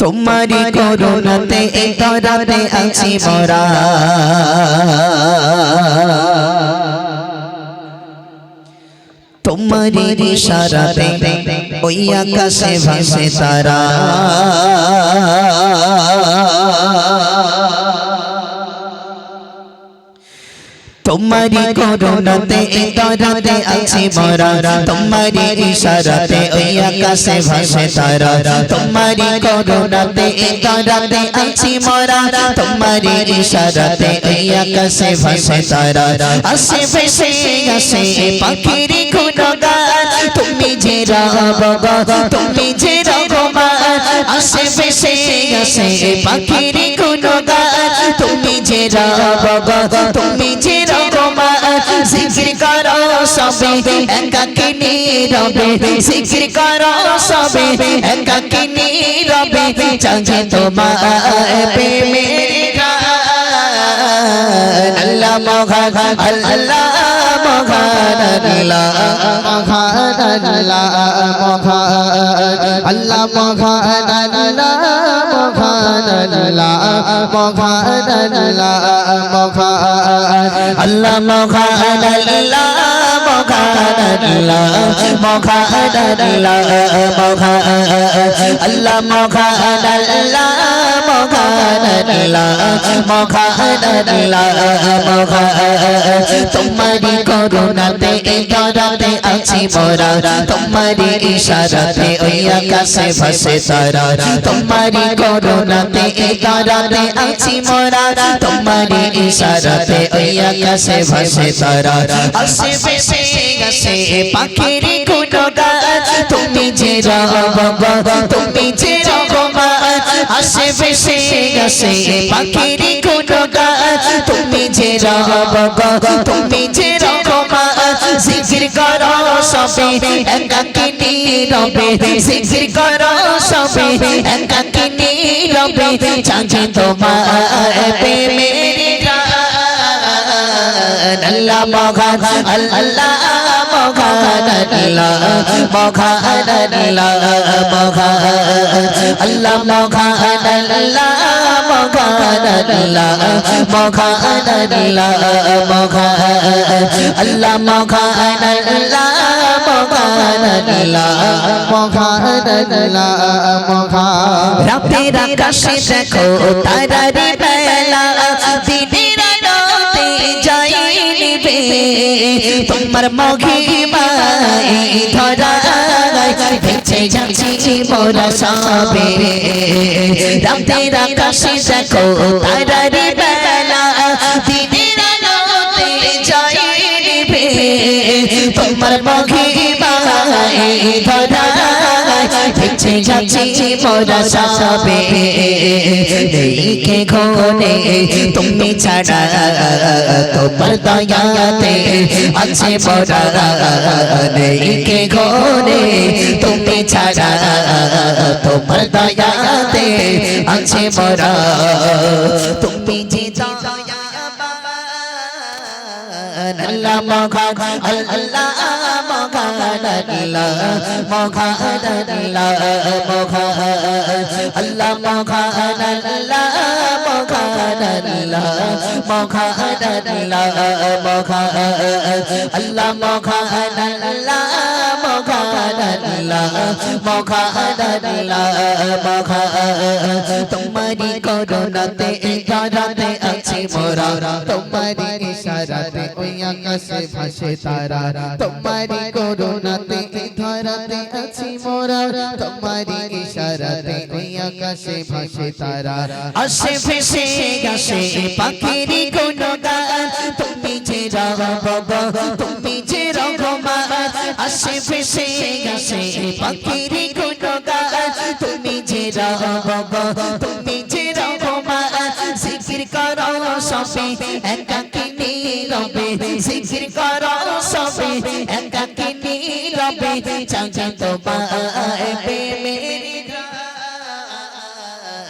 তোমারি করুণাতে এই তরাতে আছি মরা। তোমারি ইশারাতে ওই আকাশে ভাসে তারা। তোমারি করুণাতে এই তরাতে আছি মোরা তোমারি ইশারাতে ওই আকাশে ভাসে তারা তোমারি করুণাতে এই তরাতে আছি মোরা তোমারি ইশারাতে ওই আকাশে ভাসে তারা আসে ভেসে আসে পাখির গুণগান তুমি যে রব তুমি যে রহমান আসে ভেসে আসে পাখির গুণগান তুমি যে রব তুমি যে রহমান জিকির করো সবে একাকি নীরবে জিকির করো সবে একাকি নীরবে চাঁদে তোমার প্রেমে আল্লাহ মহান আল্লাহ মহান আল্লাহ মহান আল্লাহ মহান আল্লাহ মহান আল্লাহ মহান আল্লাহ তোমারি করুণাতে ইশারাতে আছি মোরা তোমারি ইশারাতে ওই আকাশে ভাসে তারা তোমারি করুণাতে ইশারাতে আছি মোরা তোমারি ইশারাতে ওই আকাশে ভাসে তারা আসে বেশে গেছে পাখির গুণগান তুমি যে রব তুমি যে রব আসবে সে গেছে পাখির কোনো গাছ তুমি যে রব তুমি যে রকমা জিকির করো সবে একাকিনি রবে জিকির করো সবে একাকিনি রবে। চাঁদে তোমার প্রেমের গাছ আল্লাহ আল্লাহ মগান আল্লাহ মগান আল্লাহ মগান আল্লাহ মগান আল্লাহ মগান আল্লাহ মগান আল্লাহ মগান আল্লাহ মগান আল্লাহ মগান আল্লাহ রাতের আকাশে দেখো তারারি বেলা যাই নিবে তোমার মহিমায় ধরা ভেসে যাচ্ছি মোরা সবে। রাতের আকাশে দেখো তারারি বেলা, দিনের আলোতে যাই নিবে। তোমার মহিমায় ধরা ভেসে যাচ্ছি মোরা সবে। দেখে ঘনে তুমি ছাড়া তোমার দয়াতে আছে মোরা দেখে ঘনে তুমি ছাড়া তোমার দয়াতে আছে মোরা তুমি যে আল্লাহ মখান আল্লাহ মখান আল্লাহ মখান আল্লাহ মখান আল্লাহ আল্লাহ মগান আল্লাহ মগান আল্লাহ মগান আল্লাহ মগান আল্লাহ মগান আল্লাহ মগান তোমারি করুণাতে ইশারাতে আছি মোরা তোমারি ইশারাতে ওই আকাশে ভাসে তারা তোমারি করুণাতে ধরাতে আছি মোরা তোমারি ইশারাতে ওই আকাশে ভাসে তারা আশে আসে এসে গেছে পাখির কোনো গান তুমি যে রব তুমি যে রঘমান আসে ফেসে গেছে পাখির কোনো গান তুমি যে রব তুমি যে রঘমান জিকির করো সবে একাকিনী রবে জিকির করো সবে একাকিনী রবে চাঁচা তো পাবে মেরি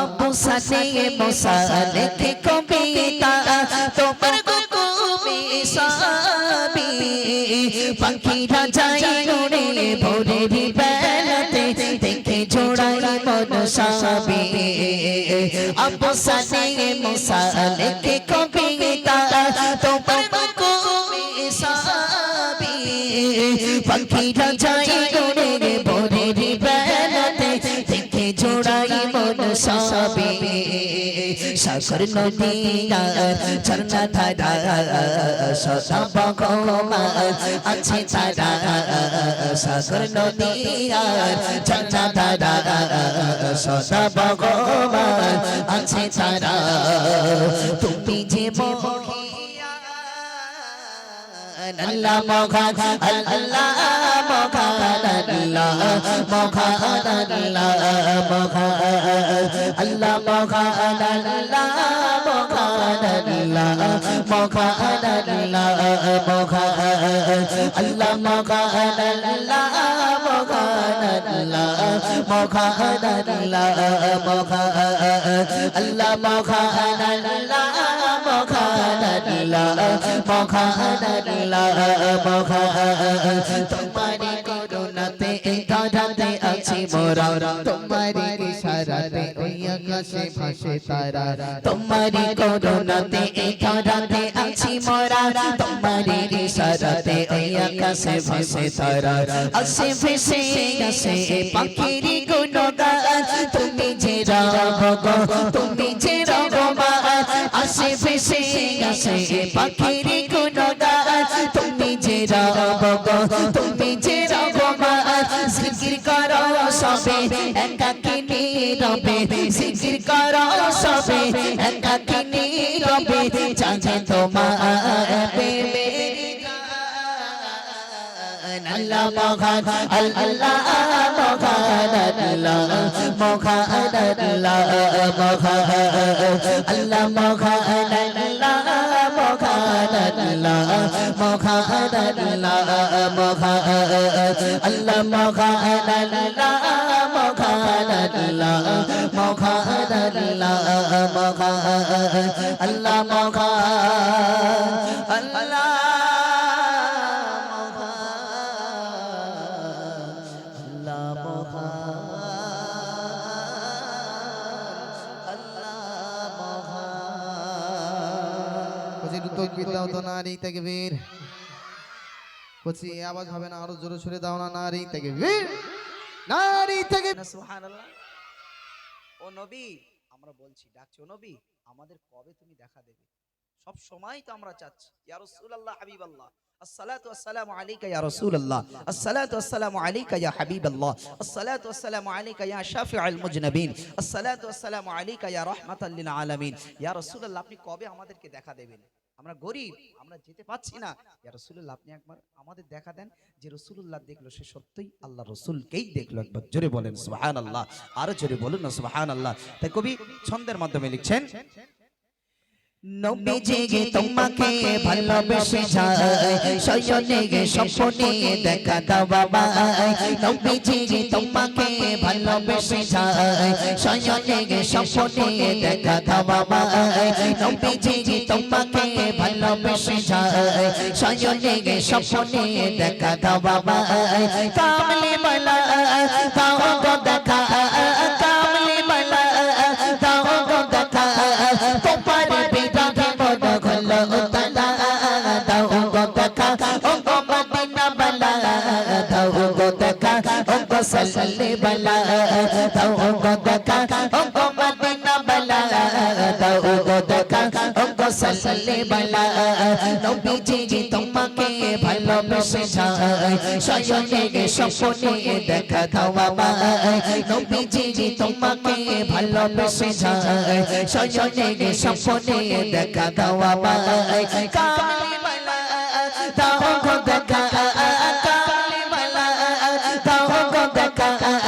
আবু সানে মোসানে কে কবিতা তোমার গুকুমি সাবি পাখিরা যায় উড়ে ভোরের বেলাতে দেখে কবিতা তোমার পাখিরা যায় উড়ে ভোরের বেলাতে দেখে জোড়াই মন সবে সাগর নদীরা ঝর্ণা ধারা সদা ভগবান আছে তারা সাগর নদীরা ঝর্ণা ধারা সদা ভগবান আছে তারা তুমি যে মহিয়া আল্লাহ মখান আল্লাহ মখান আল্লাহ মখান আল্লাহ মখান আল্লাহ মখান আল্লাহ মখান আল্লাহ মখান আল্লাহ মখান আল্লাহ মখান আল্লাহ মখান আল্লাহ মখান আল্লাহ মখান আল্লাহ মখান আল্লাহ মখান আল্লাহ মখান আল্লাহ মখান তোমারি করুণাতে, ধরাতে আছি মোরা। তোমারি ইশারাতে, ওই আকাশে ভাসে তারা। তোমারি করুণাতে, ধরাতে আছি মোরা। তোমারি ইশারাতে, ওই আকাশে ভাসে তারা। আসে ভেসে, আসে পাখিরি গুণগান। তুমি যে রব তুমি যে রহমান আসে পাখিরি গুণগান তুমি যে রব তুমি যে রহমান জিকির করো সবে একাকিনী রবে জিকির করো সবে একাকিনী রবে চাঁদে তোমার আল্লাহ আল্লাহ মহান আল্লাহ মহান। আল্লাহ মোখা আল্লাহ মোখা আল্লাহ মোখা আল্লাহ মোখা আল্লাহ মোখা আল্লাহ মোখা আল্লাহ মোখা আল্লাহ Allah Mokha Allah Mokha Allah Mokha Allah তকবির দাও তো নারী তাকবীর বলছি এই আওয়াজ হবে না আরো জোরে সরে দাও না নারী তাকবীর নারী তাকবীর না সুবহানাল্লাহ ও নবী আমরা বলছি ডাকছি ও নবী আমাদের কবে তুমি দেখা দেবে সব সময় তো আমরা চাচ্ছি ইয়া রাসূলুল্লাহ হাবিবাল্লাহ الصلاة والسلام عليك يا رسول الله الصلاة والسلام عليك يا حبيب الله الصلاة والسلام عليك يا شافع المجنبين الصلاة والسلام عليك يا رحمة للعالمين يا رسول الله আপনি কবে আমাদেরকে দেখা দেবেন আমরা গরিব আমরা যেতে পাচ্ছি না। ইয়া রসুল্লাহ আপনি একবার আমাদের দেখা দেন যে রসুল্লাহ দেখল সে সত্যই আল্লাহ রসুলকেই দেখল একবার। জোরে বলেন সুবহানাল্লাহ আরও জোরে বলুন না সুবহানাল্লাহ। তাই কবি ছন্দের মাধ্যমে লিখছেন নবীজি তোমাকে ভালোবেসে যায় শয়নে গে স্বপ্নে দেখা দাও বাবা নবীজি তোমাকে ভালোবেসে যায় শয়নে গে স্বপ্নে দেখা দাও বাবা নবীজি তোমাকে ভালোবেসে যায় শয়নে গে স্বপ্নে দেখা দাও বাবা কামলি মালা দাও গো বালা দাও গো দেখা ও গো মদিনা বালা দাও গো দেখা ও গো সাল্লি বালা নবীজি তোমাকে ভালোবেসে শয়নে স্বপ্নে দেখা দাও আমায় নবীজি তোমাকে ভালোবেসে শয়নে স্বপ্নে দেখা দাও আমায়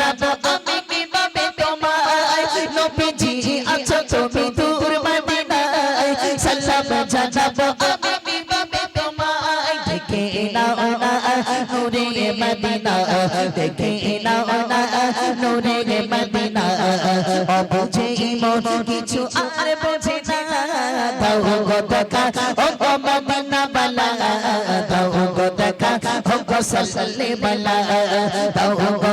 সালাম আমি কীভাবে তোমায়? নবীজি আছো তুমি দূর মদিনায়। সালাম জানাব আমি কীভাবে তোমায়? দেখে নাও না, নূরে মদিনা দেখে নাও না, নূরে মদিনা অবুঝে মন কিছু আর বোঝে না। দাও গো দেখা, ও মদিনা বালা। দাও গো দেখা, ও গো সাল্লি বালা। দাও গো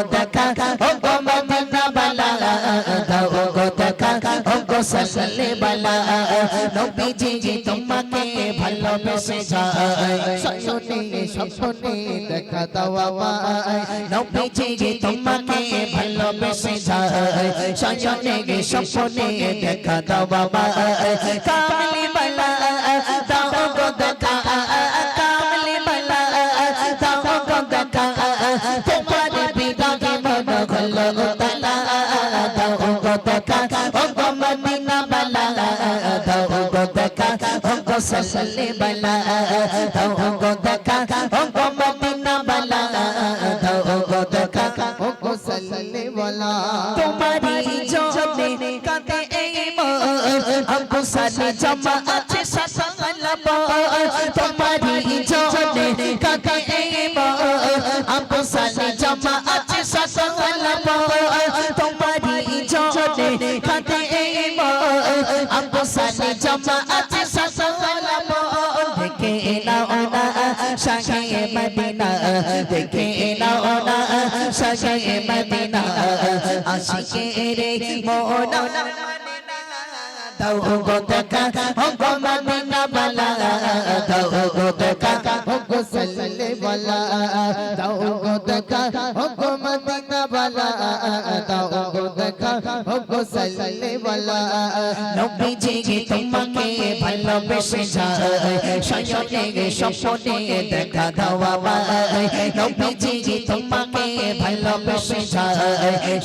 নবীজি তোমাকে ভালোবেসে যায়। সপনে সপনে দেখা দাও আমায়। নবীজি তোমাকে ভালোবেসে যায়। সজনে গে স্বপ্নে দেখা দাও কামলি বালা দাও গো দেখা। সাল্লি বালা দাও গো দেখা ও গো মদিনা বালা দাও গো দেখা ও গো সাল্লে ওয়ালা তোমারি জমে কাঁদে এই মন আমকো সাথে জমা আছে সাসালাম তোমারি জমে কাঁদে এই মন আমকো সাথে জমা আছে সাসালাম তোমারি জমে কাঁদে এই মন শাহে মদিনা, দেখে নাও না শাহে মদিনা, আশিকে রে মোনা। দাও গো দেখা গো মদিনা বালা, দাও গো দেখা। ও গো সাল্লে ওয়ালা দাও গো দেখা ও গো মদিনা ওয়ালা দাও গো দেখা ও গো সাল্লে ওয়ালা নবীজি নবীজি তোমাকে ভালোবেসে যায়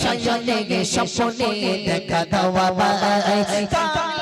শয়নে স্বপ্নে দেখা দাও আমায়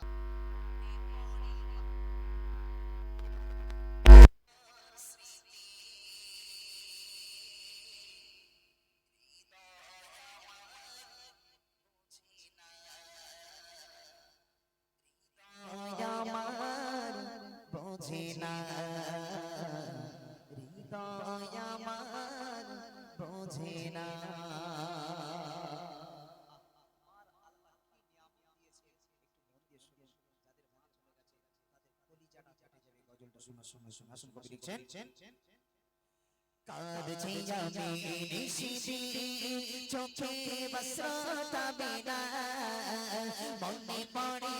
কাঁদছি আমি চোখে বস্রতা বিনা। মনে পড়ে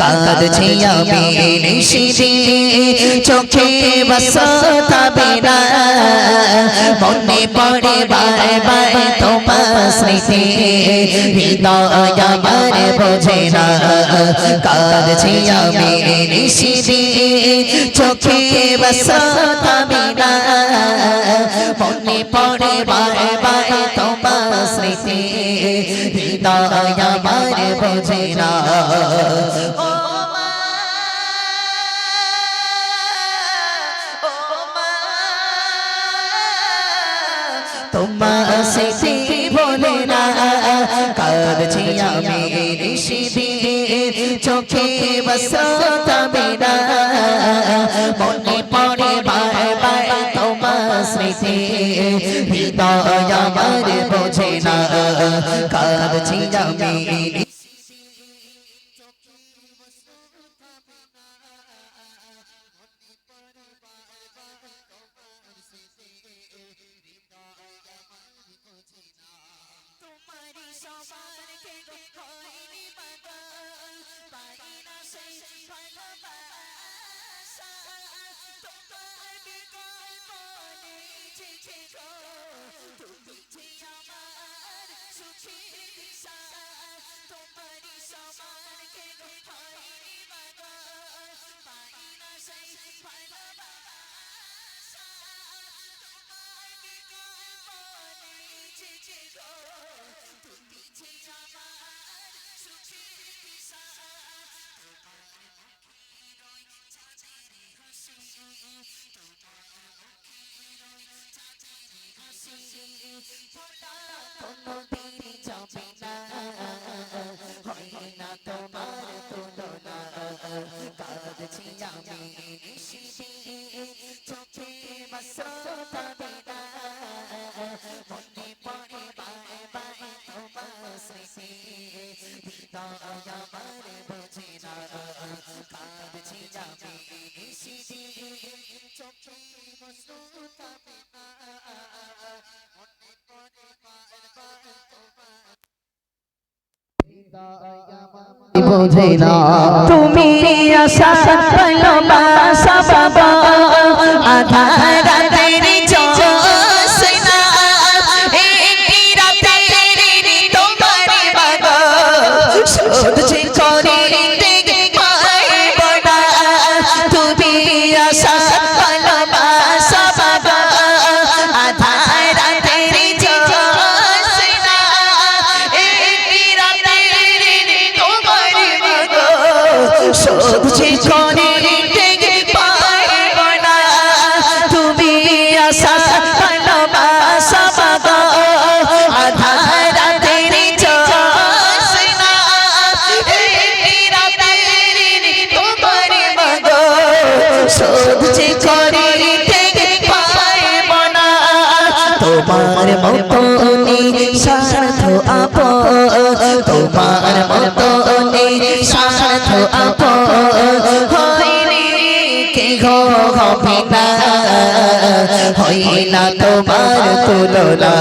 কাঁদছি আমি নিশিদি, চোখে বসতাবে না মনে পড়ে বারে বারে তোমার স্মৃতি। হৃদয় আমার বোঝে না। কাঁদছি আমি নিশিদি, চোখে মনে পড়ে বারে বারে তোমার স্মৃতি হৃদয় আমার বোঝে না তোমার স্মৃতি বলে না কাঁদছি আমি নিশিদি চোখে বসতাবে না স্মৃতি। হৃদয় আমার বোঝে না। কাঁদছি আমি। তোমার তুলনা কাঁদছি আমি নিশিদি বোঝে না। তুমি আশা ভালোবাসা বাবা। আধার আপ তোমার মতো নিঃস্বার্থ আপ হবে তোমার তুলনা।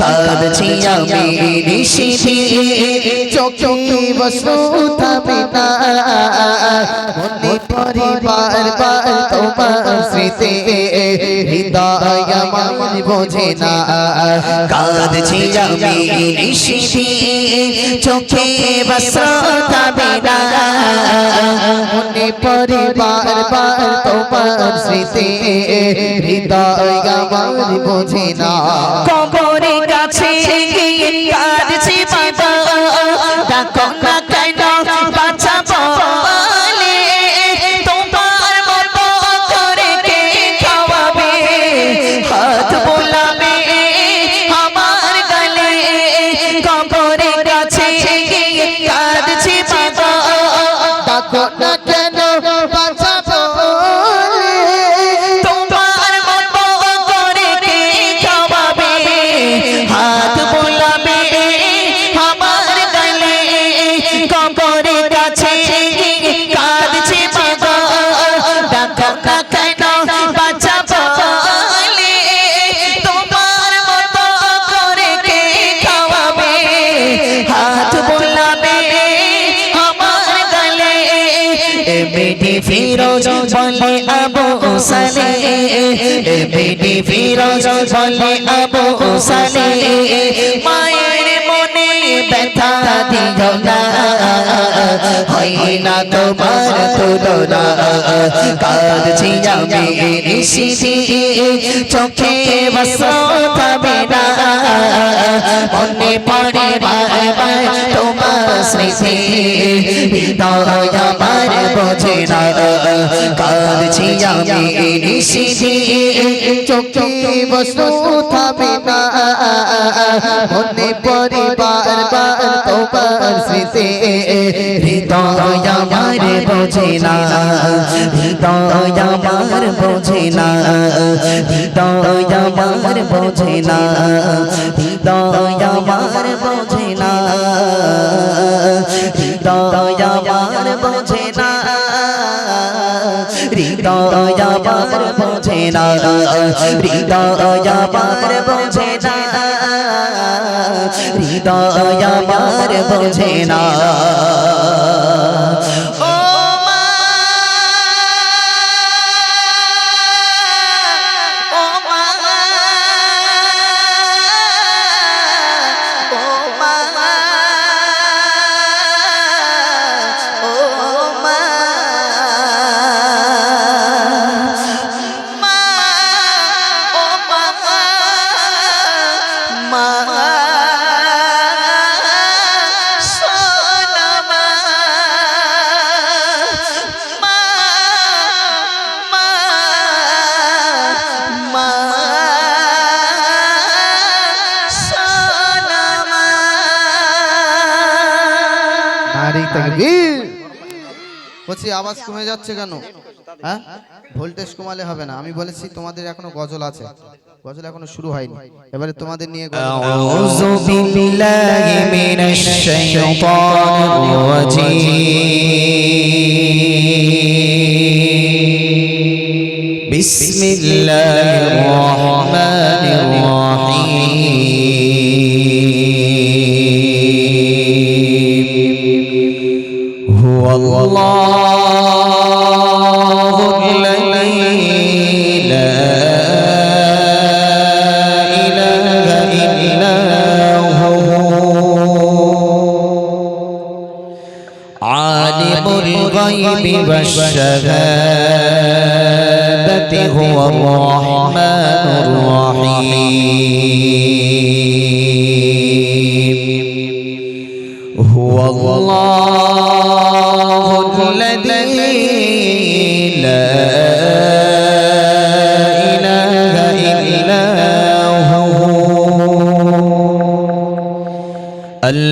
কাঁদছি আমি নিশিদি চোখে বসু থামে না। পরিবার বার তোমার স্মৃতি হৃদয় আমার বোঝে না। কাঁদছি আমি নিশিদি চোখে বসতাবে না। মনে স্মৃতি হৃদয় আমার বোঝে না। কবরের ফিরোজ বলে আবু সালে বেটি ফিরোজ বলে আবু সালে মায়ের মনে ব্যথা দিও না। হয় না তোমার তুলনা। কাঁদছি আমি নিশিদি চোখে বসবে না। মনে পড়ে বারবার তোমার স্মৃতি। হৃদয় আমার বোঝে না। কাঁদছি আমি নিশিদি চোখে বসু থামে না। মনে পড়ে বারবার তোমার স্মৃতি। হৃদয় আমার বোঝে না। হৃদয় আমার বোঝে না। হৃদয় আমার বোঝে না। হৃদয় আমার বোঝে না। হৃদয় আমার বোঝে না। হৃদয় আমার বোঝে না। হৃদয় আমার বোঝে হৃদয় আমার বোঝে না। বলেছি আওয়াজ কমে যাচ্ছে কেন? হ্যাঁ? ভোল্টেজ কমালে হবে না। আমি বলেছি তোমাদের এখনও গজল আছে। গজল এখনও শুরু হয়নি। এবারে তোমাদের নিয়ে Allah والشهادة هو الرحمن الرحيم. هو الله.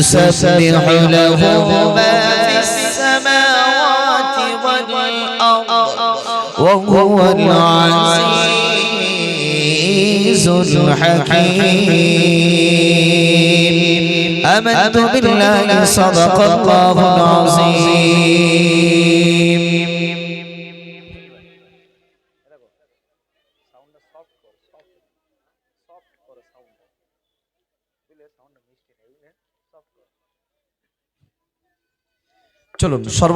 يسبح له ما في السماوات والأرض وهو العزيز الحكيم. آمنت بالله صدق الله العظيم. চলুন সর্ব